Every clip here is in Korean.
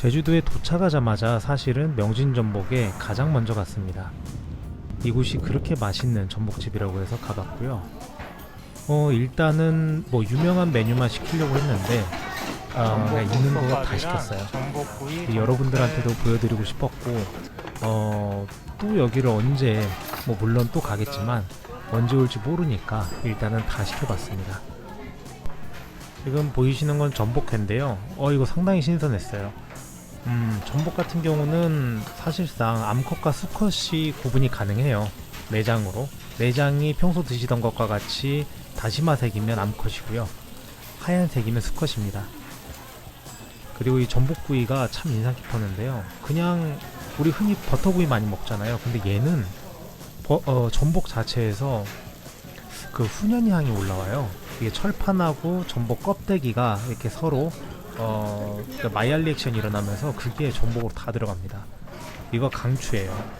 제주도에 도착하자마자 사실은 명진전복에 가장 먼저 갔습니다. 이곳이 그렇게 맛있는 전복집이라고 해서 가봤고요. 어 일단은 뭐 유명한 메뉴만 시키려고 했는데 아, 그냥 있는 거 다 시켰어요. 전복구이, 그 여러분들한테도 보여드리고 싶었고 어, 또 여기를 언제 뭐 물론 또 가겠지만 언제 올지 모르니까 일단은 다 시켜봤습니다. 지금 보이시는 건 전복회인데요. 어 이거 상당히 신선했어요. 음 전복 같은 경우는 사실상 암컷과 수컷이 구분이 가능해요. 내장으로 내장이 평소 드시던 것과 같이 다시마색이면 암컷이고요. 하얀색이면 수컷입니다. 그리고 이 전복구이가 참 인상 깊었는데요. 그냥 우리 흔히 버터구이 많이 먹잖아요. 근데 얘는 버- 어, 전복 자체에서 그 훈연 향이 올라와요. 이게 철판하고 전복 껍데기가 이렇게 서로 어, 그러니까 마이알 리액션이 일어나면서 그게 전복으로 다 들어갑니다. 이거 강추예요.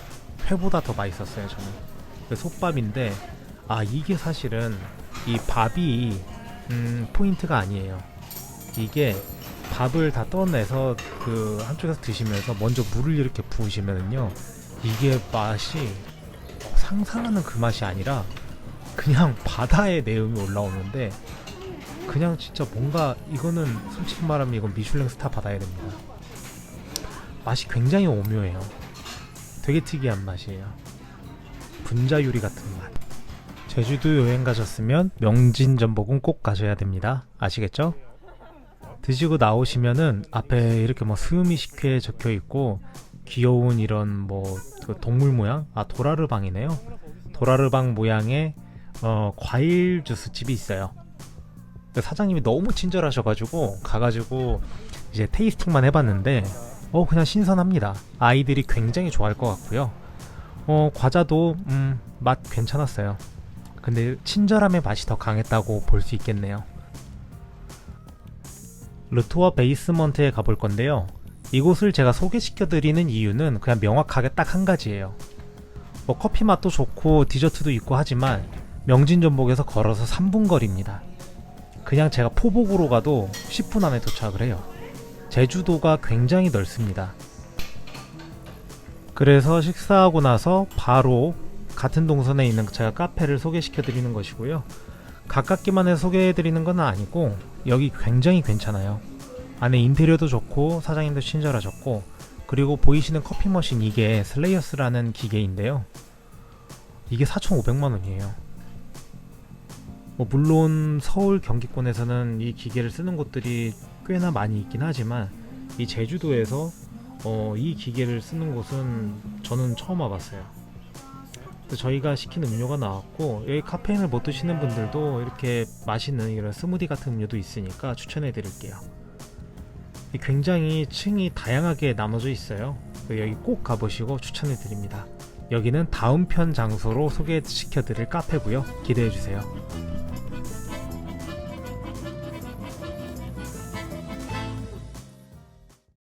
회보다 더 맛있었어요 저는. 그 솥밥인데 아 이게 사실은 이 밥이 음, 포인트가 아니에요. 이게 밥을 다 떠내서 그 한쪽에서 드시면서 먼저 물을 이렇게 부으시면은요 이게 맛이 상상하는 그 맛이 아니라 그냥 바다의 내음이 올라오는데 그냥 진짜 뭔가 이거는 솔직히 말하면 이건 미슐랭 스타 받아야 됩니다. 맛이 굉장히 오묘해요. 되게 특이한 맛이에요. 분자 요리 같은 맛. 제주도 여행 가셨으면 명진 전복은 꼭 가셔야 됩니다. 아시겠죠? 드시고 나오시면은 앞에 이렇게 뭐 스미 식회 적혀 있고 귀여운 이런 뭐 그 동물 모양? 아 도라르방이네요. 도라르방 모양의 어, 과일 주스 집이 있어요 사장님이 너무 친절하셔가지고 가가지고 이제 테이스팅만 해봤는데 어 그냥 신선합니다 아이들이 굉장히 좋아할 것 같고요 어 과자도 음, 맛 괜찮았어요 근데 친절함의 맛이 더 강했다고 볼 수 있겠네요 르토어 베이스먼트에 가볼 건데요. 이곳을 제가 소개시켜 드리는 이유는 그냥 명확하게 딱 한 가지예요. 뭐 커피 맛도 좋고 디저트도 있고 하지만 명진 전복에서 걸어서 3분 거리입니다. 그냥 제가 포복으로 가도 10분 안에 도착을 해요. 제주도가 굉장히 넓습니다. 그래서 식사하고 나서 바로 같은 동선에 있는 제가 카페를 소개시켜 드리는 것이고요. 가깝기만 해서 소개해 드리는 건 아니고 여기 굉장히 괜찮아요. 안에 인테리어도 좋고 사장님도 친절하셨고 그리고 보이시는 커피 머신 이게 슬레이어스라는 기계인데요. 이게 4,500만 원이에요. 뭐 물론 서울 경기권에서는 이 기계를 쓰는 곳들이 꽤나 많이 있긴 하지만 이 제주도에서 어, 이 기계를 쓰는 곳은 저는 처음 와봤어요. 저희가 시킨 음료가 나왔고 여기 카페인을 못 드시는 분들도 이렇게 맛있는 이런 스무디 같은 음료도 있으니까 추천해 드릴게요. 굉장히 층이 다양하게 나눠져 있어요. 여기 꼭 가보시고 추천해 드립니다. 여기는 다음 편 장소로 소개시켜 드릴 카페고요. 기대해 주세요.